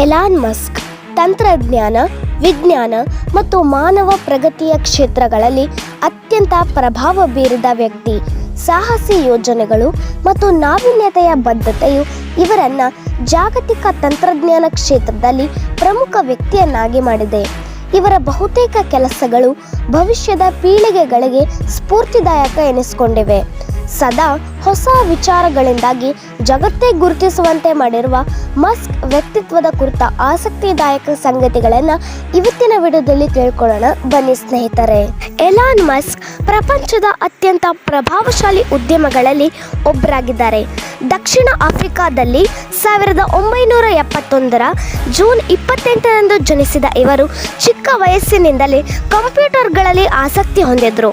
Elon Musk ತಂತ್ರಜ್ಞಾನ, ವಿಜ್ಞಾನ ಮತ್ತು ಮಾನವ ಪ್ರಗತಿಯ ಕ್ಷೇತ್ರಗಳಲ್ಲಿ ಅತ್ಯಂತ ಪ್ರಭಾವ ಬೀರಿದ ವ್ಯಕ್ತಿ. ಸಾಹಸಿ ಯೋಜನೆಗಳು ಮತ್ತು ನಾವೀನ್ಯತೆಯ ಬದ್ಧತೆಯು ಇವರನ್ನು ಜಾಗತಿಕ ತಂತ್ರಜ್ಞಾನ ಕ್ಷೇತ್ರದಲ್ಲಿ ಪ್ರಮುಖ ವ್ಯಕ್ತಿಯನ್ನಾಗಿ ಮಾಡಿದೆ. ಇವರ ಬಹುತೇಕ ಕೆಲಸಗಳು ಭವಿಷ್ಯದ ಪೀಳಿಗೆಗಳಿಗೆ ಸ್ಫೂರ್ತಿದಾಯಕ ಎನಿಸಿಕೊಂಡಿವೆ. ಸದಾ ಹೊಸ ವಿಚಾರಗಳಿಂದಾಗಿ ಜಗತ್ತೇ ಗುರುತಿಸುವಂತೆ ಮಾಡಿರುವ ಮಸ್ಕ್ ವ್ಯಕ್ತಿತ್ವದ ಕುರಿತ ಆಸಕ್ತಿದಾಯಕ ಸಂಗತಿಗಳನ್ನು ಇವತ್ತಿನ ವಿಡಿಯೋದಲ್ಲಿ ತಿಳ್ಕೊಳ್ಳೋಣ. ಬನ್ನಿ ಸ್ನೇಹಿತರೆ, ಎಲಾನ್ ಮಸ್ಕ್ ಪ್ರಪಂಚದ ಅತ್ಯಂತ ಪ್ರಭಾವಶಾಲಿ ಉದ್ಯಮಗಳಲ್ಲಿ ಒಬ್ಬರಾಗಿದ್ದಾರೆ ದಕ್ಷಿಣ ಆಫ್ರಿಕಾದಲ್ಲಿ ಸಾವಿರದ ಒಂಬೈನೂರ ಎಪ್ಪತ್ತೊಂದರ ಜೂನ್ ಇಪ್ಪತ್ತೆಂಟರಂದು ಜನಿಸಿದ ಇವರು ಚಿಕ್ಕ ವಯಸ್ಸಿನಿಂದಲೇ ಕಂಪ್ಯೂಟರ್ಗಳಲ್ಲಿ ಆಸಕ್ತಿ ಹೊಂದಿದ್ರು.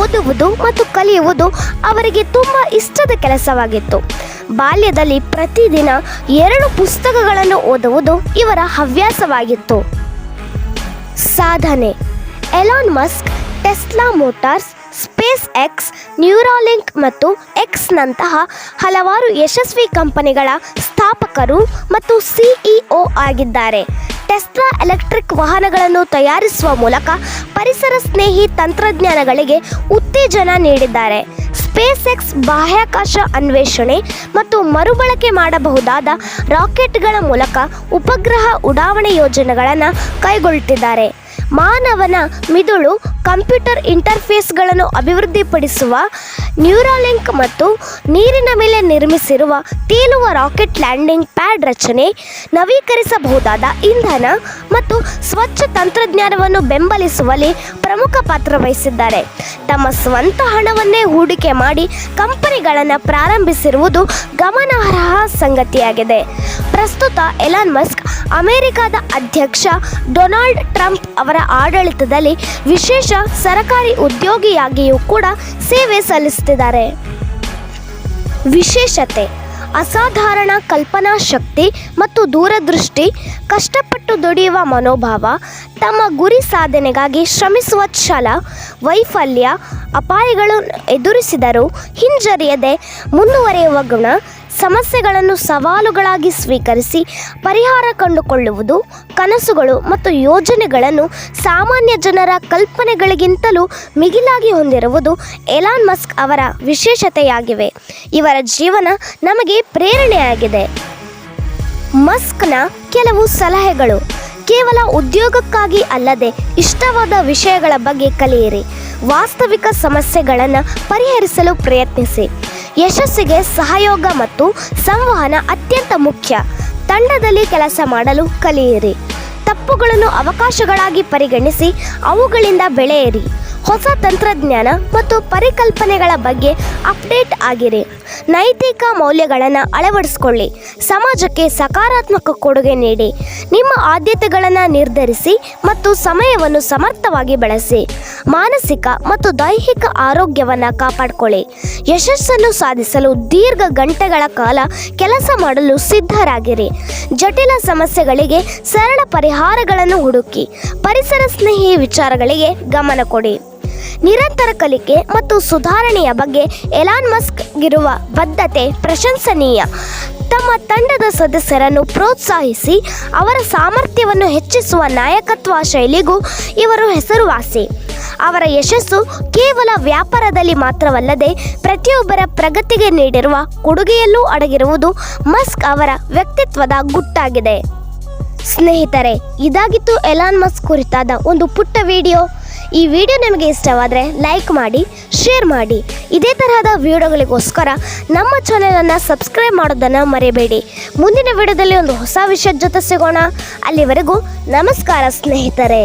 ಓದುವುದು ಮತ್ತು ಕಲಿಯುವುದು ಅವರಿಗೆ ತುಂಬ ಇಷ್ಟದ ಕೆಲಸವಾಗಿತ್ತು. ಬಾಲ್ಯದಲ್ಲಿ ಪ್ರತಿದಿನ ಎರಡು ಪುಸ್ತಕಗಳನ್ನು ಓದುವುದು ಇವರ ಹವ್ಯಾಸವಾಗಿತ್ತು. ಸಾಧನೆ, Elon Musk, Tesla Motors, SpaceX, Neuralink ಮತ್ತು ಎಕ್ಸ್ನಂತಹ ಹಲವಾರು ಯಶಸ್ವಿ ಕಂಪನಿಗಳ ಸ್ಥಾಪಕರು ಮತ್ತು ಸಿಇಒ ಆಗಿದ್ದಾರೆ. ಟೆಸ್ಲಾ ಎಲೆಕ್ಟ್ರಿಕ್ ವಾಹನಗಳನ್ನು ತಯಾರಿಸುವ ಮೂಲಕ ಪರಿಸರ ಸ್ನೇಹಿ ತಂತ್ರಜ್ಞಾನಗಳಿಗೆ ಉತ್ತೇಜನ ನೀಡಿದ್ದಾರೆ. ಸ್ಪೇಸ್ ಎಕ್ಸ್ ಬಾಹ್ಯಾಕಾಶ ಅನ್ವೇಷಣೆ ಮತ್ತು ಮರುಬಳಕೆ ಮಾಡಬಹುದಾದ ರಾಕೆಟ್ಗಳ ಮೂಲಕ ಉಪಗ್ರಹ ಉಡಾವಣೆ ಯೋಜನೆಗಳನ್ನು ಕೈಗೊಳ್ಳುತ್ತಿದ್ದಾರೆ ಮಾನವನ ಮಿದುಳು ಕಂಪ್ಯೂಟರ್ ಇಂಟರ್ಫೇಸ್ಗಳನ್ನು ಅಭಿವೃದ್ಧಿಪಡಿಸುವ, ನ್ಯೂರಾಲಿಂಕ್ ಮತ್ತು ನೀರಿನ ಮೇಲೆ ನಿರ್ಮಿಸಿರುವ ತೇಲುವ ರಾಕೆಟ್ ಲ್ಯಾಂಡಿಂಗ್ ಪ್ಯಾಡ್ ರಚನೆ, ನವೀಕರಿಸಬಹುದಾದ ಇಂಧನ ಮತ್ತು ಸ್ವಚ್ಛ ತಂತ್ರಜ್ಞಾನವನ್ನು ಬೆಂಬಲಿಸುವಲ್ಲಿ ಪ್ರಮುಖ ಪಾತ್ರ ವಹಿಸಿದ್ದಾರೆ. ತಮ್ಮ ಸ್ವಂತ ಹಣವನ್ನೇ ಹೂಡಿಕೆ ಮಾಡಿ ಕಂಪನಿಗಳನ್ನು ಪ್ರಾರಂಭಿಸಿರುವುದು ಗಮನಾರ್ಹ ಸಂಗತಿಯಾಗಿದೆ. ಪ್ರಸ್ತುತ ಎಲಾನ್ ಮಸ್ಕ್ ಅಮೆರಿಕದ ಅಧ್ಯಕ್ಷ ಡೊನಾಲ್ಡ್ ಟ್ರಂಪ್ ಅವರ ಆಡಳಿತದಲ್ಲಿ ವಿಶೇಷ ಸರಕಾರಿ ಉದ್ಯೋಗಿಯಾಗಿಯೂ ಕೂಡ ಸೇವೆ ಸಲ್ಲಿಸುತ್ತಿದ್ದಾರೆ. ವಿಶೇಷತೆ, ಅಸಾಧಾರಣ ಕಲ್ಪನಾ ಶಕ್ತಿ ಮತ್ತು ದೂರದೃಷ್ಟಿ, ಕಷ್ಟಪಟ್ಟು ದುಡಿಯುವ ಮನೋಭಾವ, ತಮ್ಮ ಗುರಿ ಸಾಧನೆಗಾಗಿ ಶ್ರಮಿಸುವ ಛಲ, ವೈಫಲ್ಯ, ಅಪಾಯಗಳು ಎದುರಿಸಿದರೂ ಹಿಂಜರಿಯದೆ ಮುಂದುವರಿಯುವ ಗುಣ ಸಮಸ್ಯೆಗಳನ್ನು ಸವಾಲುಗಳಾಗಿ ಸ್ವೀಕರಿಸಿ ಪರಿಹಾರ ಕಂಡುಕೊಳ್ಳುವುದು, ಕನಸುಗಳು ಮತ್ತು ಯೋಜನೆಗಳನ್ನು ಸಾಮಾನ್ಯ ಜನರ ಕಲ್ಪನೆಗಳಿಗಿಂತಲೂ ಮಿಗಿಲಾಗಿ ಹೊಂದಿರುವುದು ಎಲಾನ್ ಮಸ್ಕ್ ಅವರ ವಿಶೇಷತೆಯಾಗಿವೆ. ಇವರ ಜೀವನ ನಮಗೆ ಪ್ರೇರಣೆಯಾಗಿದೆ. ಮಸ್ಕ್ನ ಕೆಲವು ಸಲಹೆಗಳು. ಕೇವಲ ಉದ್ಯೋಗಕ್ಕಾಗಿ ಅಲ್ಲದೆ ಇಷ್ಟವಾದ ವಿಷಯಗಳ ಬಗ್ಗೆ ಕಲಿಯಿರಿ. ವಾಸ್ತವಿಕ ಸಮಸ್ಯೆಗಳನ್ನು ಪರಿಹರಿಸಲು ಪ್ರಯತ್ನಿಸಿ. ಯಶಸ್ಸಿಗೆ ಸಹಯೋಗ ಮತ್ತು ಸಂವಹನ ಅತ್ಯಂತ ಮುಖ್ಯ. ತಂಡದಲ್ಲಿ ಕೆಲಸ ಮಾಡಲು ಕಲಿಯಿರಿ. ತಪ್ಪುಗಳನ್ನು ಅವಕಾಶಗಳಾಗಿ ಪರಿಗಣಿಸಿ ಅವುಗಳಿಂದ ಬೆಳೆಯಿರಿ. ಹೊಸ ತಂತ್ರಜ್ಞಾನ ಮತ್ತು ಪರಿಕಲ್ಪನೆಗಳ ಬಗ್ಗೆ ಅಪ್ಡೇಟ್ ಆಗಿರಿ. ನೈತಿಕ ಮೌಲ್ಯಗಳನ್ನು ಅಳವಡಿಸಿಕೊಳ್ಳಿ. ಸಮಾಜಕ್ಕೆ ಸಕಾರಾತ್ಮಕ ಕೊಡುಗೆ ನೀಡಿ. ನಿಮ್ಮ ಆದ್ಯತೆಗಳನ್ನು ನಿರ್ಧರಿಸಿ ಮತ್ತು ಸಮಯವನ್ನು ಸಮರ್ಥವಾಗಿ ಬಳಸಿ. ಮಾನಸಿಕ ಮತ್ತು ದೈಹಿಕ ಆರೋಗ್ಯವನ್ನು ಕಾಪಾಡಿಕೊಳ್ಳಿ. ಯಶಸ್ಸನ್ನು ಸಾಧಿಸಲು ದೀರ್ಘ ಗಂಟೆಗಳ ಕಾಲ ಕೆಲಸ ಮಾಡಲು ಸಿದ್ಧರಾಗಿರಿ. ಜಟಿಲ ಸಮಸ್ಯೆಗಳಿಗೆ ಸರಳ ಪರಿಹಾರಗಳನ್ನು ಹುಡುಕಿ. ಪರಿಸರ ಸ್ನೇಹಿ ವಿಚಾರಗಳಿಗೆ ಗಮನ ಕೊಡಿ. ನಿರಂತರ ಕಲಿಕೆ ಮತ್ತು ಸುಧಾರಣೆಯ ಬಗ್ಗೆ ಎಲಾನ್ ಮಸ್ಕ್ ಇರುವ ಬದ್ಧತೆ ಪ್ರಶಂಸನೀಯ. ತಮ್ಮ ತಂಡದ ಸದಸ್ಯರನ್ನು ಪ್ರೋತ್ಸಾಹಿಸಿ, ಅವರ ಸಾಮರ್ಥ್ಯವನ್ನು ಹೆಚ್ಚಿಸುವ ನಾಯಕತ್ವ ಶೈಲಿಗೂ ಇವರು ಹೆಸರುವಾಸಿ. ಅವರ ಯಶಸ್ಸು ಕೇವಲ ವ್ಯಾಪಾರದಲ್ಲಿ ಮಾತ್ರವಲ್ಲದೆ ಪ್ರತಿಯೊಬ್ಬರ ಪ್ರಗತಿಗೆ ನೀಡಿರುವ ಕೊಡುಗೆಯಲ್ಲೂ ಅಡಗಿರುವುದು ಮಸ್ಕ್ ಅವರ ವ್ಯಕ್ತಿತ್ವದ ಗುಟ್ಟಾಗಿದೆ. ಸ್ನೇಹಿತರೆ, ಇದಾಗಿತ್ತು ಎಲಾನ್ ಮಸ್ಕ್ ಕುರಿತಾದ ಒಂದು ಪುಟ್ಟ ವಿಡಿಯೋ. ಈ ವಿಡಿಯೋ ನಿಮಗೆ ಇಷ್ಟವಾದರೆ ಲೈಕ್ ಮಾಡಿ, ಶೇರ್ ಮಾಡಿ. ಇದೇ ತರಹದ ವಿಡಿಯೋಗಳಿಗೋಸ್ಕರ ನಮ್ಮ ಚಾನೆಲನ್ನು ಸಬ್ಸ್ಕ್ರೈಬ್ ಮಾಡೋದನ್ನು ಮರೆಯಬೇಡಿ ಮುಂದಿನ ವಿಡಿಯೋದಲ್ಲಿ ಒಂದು ಹೊಸ ವಿಷಯದ ಜೊತೆ ಸಿಗೋಣ. ಅಲ್ಲಿವರೆಗೂ ನಮಸ್ಕಾರ ಸ್ನೇಹಿತರೆ.